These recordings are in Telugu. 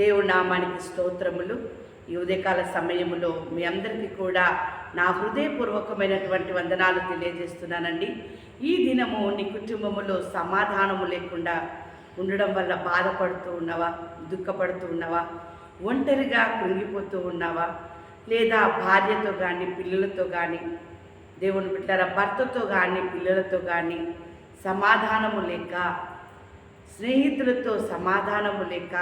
దేవుడి నామానికి స్తోత్రములు. ఈ ఉదయకాల సమయములో మీ అందరికీ కూడా నా హృదయపూర్వకమైనటువంటి వందనాలు తెలియజేస్తున్నానండి. ఈ దినము నీ కుటుంబములో సమాధానము లేకుండా ఉండడం వల్ల బాధపడుతూ ఉన్నవా? దుఃఖపడుతూ ఉన్నవా? ఒంటరిగా కృంగిపోతూ ఉన్నావా? లేదా భార్యతో కానీ పిల్లలతో కానీ దేవుని బిడ్డల భర్తతో కానీ పిల్లలతో కానీ సమాధానము లేక స్నేహితులతో సమాధానము లేక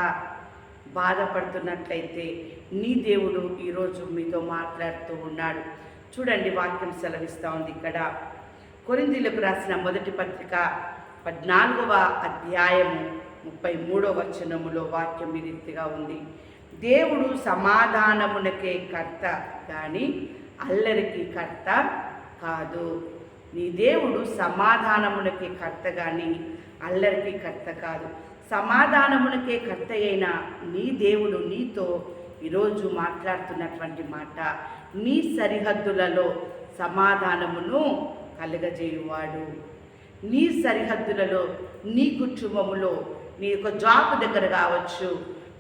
బాధపడుతున్నట్లయితే నీ దేవుడు ఈరోజు మీతో మాట్లాడుతూ ఉన్నాడు. చూడండి వాక్యం సెలవిస్తూ ఉంది ఇక్కడ. కొరిందీలకు రాసిన మొదటి పత్రిక పద్నాలుగవ అధ్యాయము ముప్పై మూడవ వచనములో వాక్యం ఈ రీతిగా ఉంది. దేవుడు సమాధానమునకే కర్త కానీ అల్లరికి కర్త కాదు. నీ దేవుడు సమాధానమునకే కర్త కానీ అల్లరికి కర్త కాదు. సమాధానమునకే కర్త అయిన నీ దేవుడు నీతో ఈరోజు మాట్లాడుతున్నటువంటి మాట నీ సరిహద్దులలో సమాధానమును కలుగజేయువాడు. నీ సరిహద్దులలో నీ కుటుంబములో నీ యొక్క జాబ్ దగ్గర కావచ్చు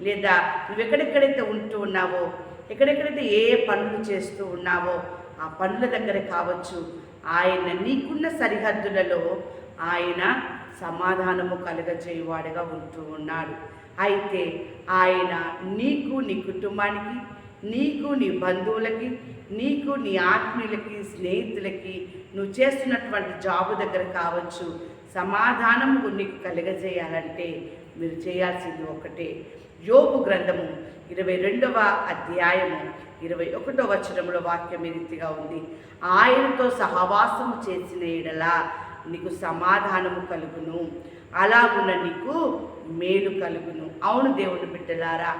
లేదా నువ్వు ఎక్కడెక్కడైతే ఉంటూ ఉన్నావో ఎక్కడెక్కడైతే ఏ ఏ పనులు చేస్తూ ఉన్నావో ఆ పనుల దగ్గర కావచ్చు ఆయన నీకున్న సరిహద్దులలో ఆయన సమాధానము కలుగజేయువాడుగా ఉంటూ ఉన్నాడు. అయితే ఆయన నీకు నీ కుటుంబానికి నీకు నీ బంధువులకి నీకు నీ ఆత్మీయులకి స్నేహితులకి నువ్వు చేస్తున్నటువంటి జాబు దగ్గర కావచ్చు. సమాధానము నీకు కలుగజేయాలంటే మీరు చేయాల్సింది ఒకటే. యోగు గ్రంథము ఇరవై రెండవ అధ్యాయము ఇరవై ఒకటో వచనంలో వాక్యం ఈ రీతిగా ఉంది. ఆయనతో సహవాసము చేసిన ఎడలా నీకు సమాధానము కలుగును. అలాగున నీకు మేలు కలుగును. అవును దేవుని బిడ్డలారా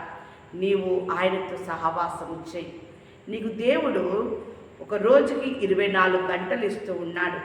నీవు ఆయనతో సహవాసము చేయి నీకు దేవుడు ఒక రోజుకి ఇరవై నాలుగు గంటలు ఇస్తూ ఉన్నాడు.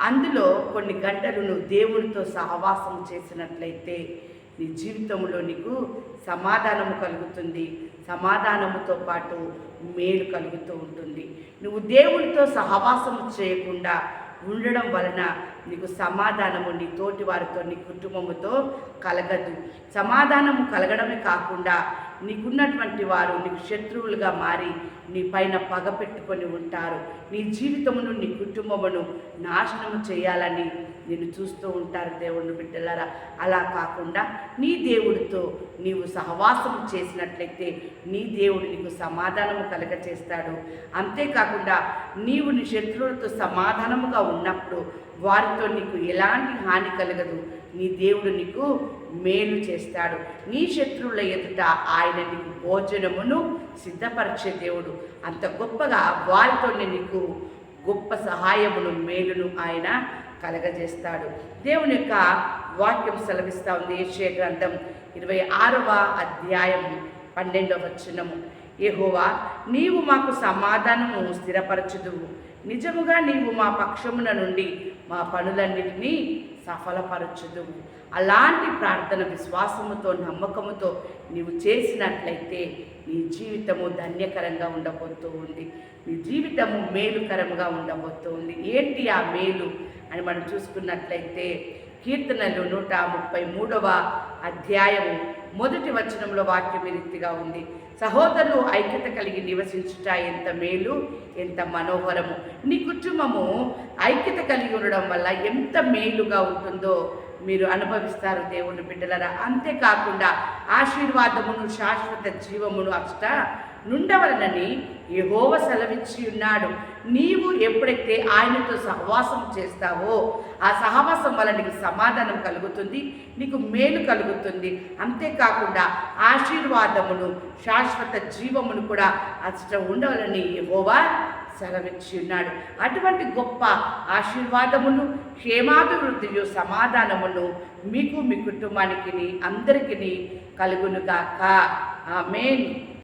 అందులో కొన్ని గంటలు నువ్వు దేవునితో సహవాసం చేసినట్లయితే నీ జీవితంలో నీకు సమాధానము కలుగుతుంది. సమాధానముతో పాటు మేలు కలుగుతూ ఉంటుంది. నువ్వు దేవునితో సహవాసం చేయకుండా ఉండడం వలన నీకు సమాధానము నీ తోటి వారితో నీ కుటుంబముతో కలగదు. సమాధానము కలగడమే కాకుండా నీకున్నటువంటి వారు నీకు శత్రువులుగా మారి నీ పైన పగ పెట్టుకొని ఉంటారు. నీ జీవితమును నీ కుటుంబమును నాశనము చేయాలని నిన్ను చూస్తూ ఉంటారు దేవుడిని బిడ్డలారా. అలా కాకుండా నీ దేవుడితో నీవు సహవాసం చేసినట్లయితే నీ దేవుడు నీకు సమాధానము కలగచేస్తాడు. అంతేకాకుండా నీవు నీ శత్రువులతో సమాధానముగా ఉన్నప్పుడు వారితో నీకు ఎలాంటి హాని కలగదు. నీ దేవుడు నీకు మేలు చేస్తాడు. నీ శత్రువుల ఎదుట ఆయన నీకు భోజనమును సిద్ధపరిచే దేవుడు. అంత గొప్పగా వారితో నీకు గొప్ప సహాయమును మేలును ఆయన కలగజేస్తాడు. దేవుని యొక్క వాక్యం సెలవిస్తా ఉంది. ఏషియా గ్రంథం ఇరవై ఆరవ అధ్యాయం పన్నెండవ వచనము. ఏహోవా నీవు మాకు సమాధానము స్థిరపరచుదువు. నిజముగా నీవు మా పక్షమున నుండి మా పనులన్నిటినీ సఫలపరచుదువు. అలాంటి ప్రార్థన విశ్వాసముతో నమ్మకముతో నీవు చేసినట్లయితే నీ జీవితము ధన్యకరంగా ఉండబోతూ ఉంది నీ జీవితము మేలుకరంగా ఉండబోతూ ఉంది ఏంటి ఆ మేలు? అని మనం చూసుకున్నట్లయితే కీర్తనలు నూట ముప్పై మూడవ అధ్యాయము మొదటి వచనంలో వాక్యం రీతిగా ఉంది. సహోదరులు ఐక్యత కలిగి నివసించుట ఎంత మేలు ఎంత మనోహరము. నీ కుటుంబము ఐక్యత కలిగి ఉండడం వల్ల ఎంత మేలుగా ఉంటుందో మీరు అనుభవిస్తారు దేవుని బిడ్డలరా. అంతేకాకుండా ఆశీర్వాదమును శాశ్వత జీవమును అష్ట నుండవలనని యహోవ సెలవిచ్చి ఉన్నాడు నీవు ఎప్పుడైతే ఆయనతో సహవాసం చేస్తావో ఆ సహవాసం వల్ల నీకు సమాధానం కలుగుతుంది నీకు మేలు కలుగుతుంది. అంతేకాకుండా ఆశీర్వాదమును శాశ్వత జీవమును కూడా అచ్చట ఉండవలని యహోవా సెలవిచ్చి ఉన్నాడు అటువంటి గొప్ప ఆశీర్వాదమును క్షేమాభివృద్ధియు సమాధానమును మీకు మీ కుటుంబానికి అందరికీ కలుగునుగాక. ఆమెన్.